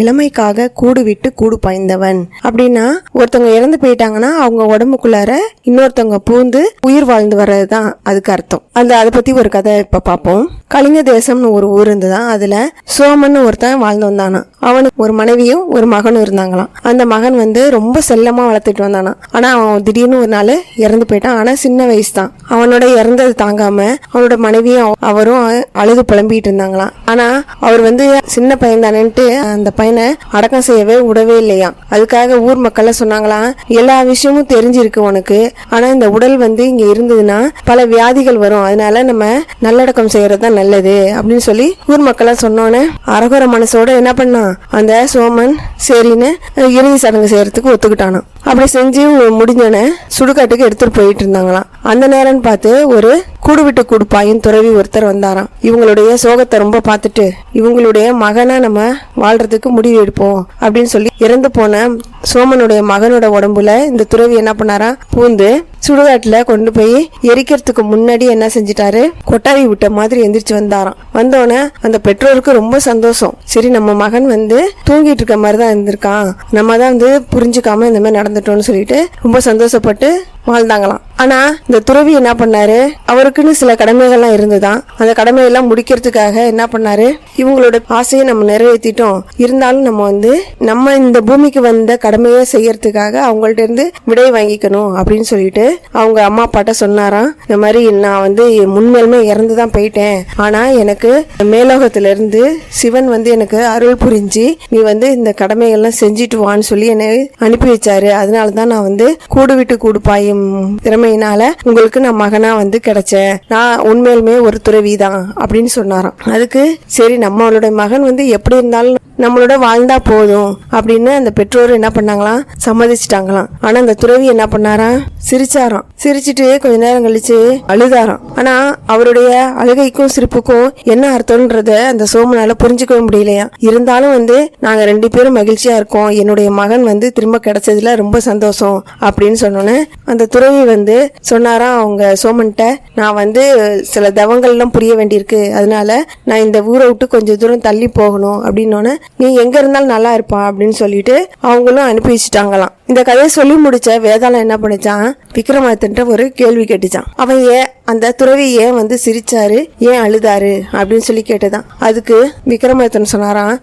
இளமைக்காக கூடு விட்டு கூடு பாய்ந்தவன். அப்படின்னா ஒருத்தவங்க இறந்து போயிட்டாங்கன்னா அவங்க உடம்புக்குள்ளார இன்னொருத்தவங்க பூந்து உயிர் வாழ்ந்து வர்றதுதான் அதுக்கு அர்த்தம். அந்த அதை பத்தி ஒரு கதை இப்ப பார்ப்போம் கலிங்க தேசம்னு ஒரு ஊர் இருந்துதான் அதுல சோமன் ஒருத்தன் வாழ்ந்து வந்தானா அவனுக்கு ஒரு மனைவியும் ஒரு மகனும் இருந்தாங்களாம். அந்த மகன் வந்து ரொம்ப செல்லமா வளர்த்துட்டு வந்தானா ஆனா அவன் திடீர்னு ஒரு நாள் இறந்து போயிட்டான். ஆனா சின்ன வயசு தான் அவனோட இறந்தது தாங்காம அவனோட மனைவியும் அவரும் அழுது புலம்பிட்டு இருந்தாங்களாம். ஆனா அவர் வந்து சின்ன பையன் தானேன்ட்டு அந்த பையனை அடக்கம் செய்யவே விடவே இல்லையா அதுக்காக ஊர் மக்கள்லாம் சொன்னாங்களாம் எல்லா விஷயமும் தெரிஞ்சிருக்கு உனக்கு. ஆனா இந்த உடல் வந்து இங்க இருந்ததுன்னா பல வியாதிகள் வரும். அதனால நம்ம நல்லடக்கம் செய்யறது தான் நல்லது அப்படின்னு சொல்லி ஊர் மக்கள்லாம் சொன்னோன்னே அரகுர மனசோட என்ன பண்ணான் அந்த சோமன் சரின்னு இறுதி சடங்கு செய்யறதுக்கு ஒத்துக்கிட்டானான் அப்படி செஞ்சு முடிஞ்சோடனே சுடுகாட்டுக்கு எடுத்துட்டு போயிட்டு இருந்தாங்களாம். அந்த நேரம்னு பார்த்து ஒரு கூடு விட்டு கூடுப்பாயின் துறவி ஒருத்தர் வந்தாராம். இவங்களுடைய சோகத்தை ரொம்ப பார்த்துட்டு இவங்களுடைய மகனை நம்ம வாழ்றதுக்கு முடிவு எடுப்போம் அப்படின்னு சொல்லி இறந்து போன சோமனுடைய மகனோட உடம்புல இந்த துறவி என்ன பண்ணாரா? பூந்து சுடுகாட்டுல கொண்டு போய் எரிக்கிறதுக்கு முன்னாடி என்ன செஞ்சிட்டாரு? கொட்டாவி விட்ட மாதிரி எந்திரிச்சு வந்தாராம். வந்தோடனே அந்த பெற்றோருக்கு ரொம்ப சந்தோஷம். சரி நம்ம மகன் வந்து தூங்கிட்டு இருக்க மாதிரி தான் இருந்திருக்கான். நம்ம தான் வந்து புரிஞ்சுக்காம இந்த மாதிரி நடந்துட்டோம்னு சொல்லிட்டு ரொம்ப சந்தோஷப்பட்டு வாழ்ந்தாங்களாம். ஆனா இந்த துறவி என்ன பண்ணாரு? அவருக்குன்னு சில கடமைகள்லாம் இருந்துதான். அந்த கடமையெல்லாம் முடிக்கிறதுக்காக என்ன பண்ணாரு? இவங்களோட ஆசையை நம்ம நிறைவேற்றிட்டோம். இருந்தாலும் நம்ம வந்து நம்ம இந்த பூமிக்கு வந்த கடமையை செய்யறதுக்காக அவங்கள்ட்ட இருந்து விடை வாங்கிக்கணும் அப்படின்னு சொல்லிட்டு அவங்க அம்மா அப்பாட்ட சொன்னாராம் இந்த மாதிரி நான் வந்து முன்மேலுமே இறந்து தான் போயிட்டேன். ஆனா எனக்கு மேலோகத்துல இருந்து சிவன் வந்து எனக்கு அருள் புரிஞ்சு நீ வந்து இந்த கடமைகள்லாம் செஞ்சுட்டு வான்னு சொல்லி என்னை அனுப்பி வச்சாரு. அதனால தான் நான் வந்து கூடு விட்டு கூடு பாயும் திறமையினால உங்களுக்கு நான் மகனா வந்து கிடைச்சேன். நான் உண்மையிலுமே ஒரு துறவி தான் அப்படின்னு சொன்னாராம். அதுக்கு சரி நம்மளோட மகன் வந்து எப்படி இருந்தாலும் நம்மளோட வாழ்ந்தா போதும் அப்படின்னு அந்த பெற்றோர் என்ன பண்ணாங்களாம்? சம்மதிச்சிட்டாங்களாம். ஆனா அந்த துறவி என்ன பண்ணாராம்? சிரிச்சாராம். சிரிச்சிட்டு கொஞ்ச நேரம் கழிச்சு அழுதாராம். ஆனா அவருடைய அழுகைக்கும் சிரிப்புக்கும் என்ன அர்த்தம்ன்றத அந்த சோமனால புரிஞ்சுக்கவே முடியலையா? இருந்தாலும் வந்து நாங்க ரெண்டு பேரும் மகிழ்ச்சியா இருக்கோம். என்னுடைய மகன் வந்து திரும்ப கிடைச்சதுல ரொம்ப சந்தோஷம் அப்படின்னு சொன்னோன்னே அந்த துறவி வந்து சொன்னாராம் அவங்க சோமன்ட்ட நான் வந்து சில தவங்கள்லாம் புரிய வேண்டியிருக்கு. அதனால நான் இந்த ஊரை விட்டு கொஞ்சம் தூரம் தள்ளி போகணும். அப்படின்னோடனே நீ எங்க இருந்தாலும் நல்லா இருப்பா அப்படின்னு சொல்லி சொல்லிட்டு அவங்களும் அனுப்பி வச்சுட்டாங்களாம் இந்த கதையை சொல்லி முடிச்ச வேதாளம் என்ன பண்ணிச்சான்? விக்ரமாதித்தன்ட்ட ஒரு கேள்வி கேட்டுச்சான். அவன் ஏன் அந்த துறவி ஏன் வந்து சிரிச்சாரு? ஏன் அழுதாரு? அப்படின்னு சொல்லி கேட்டதான். அதுக்கு விக்ரமாதித்தன் சொன்னாராம்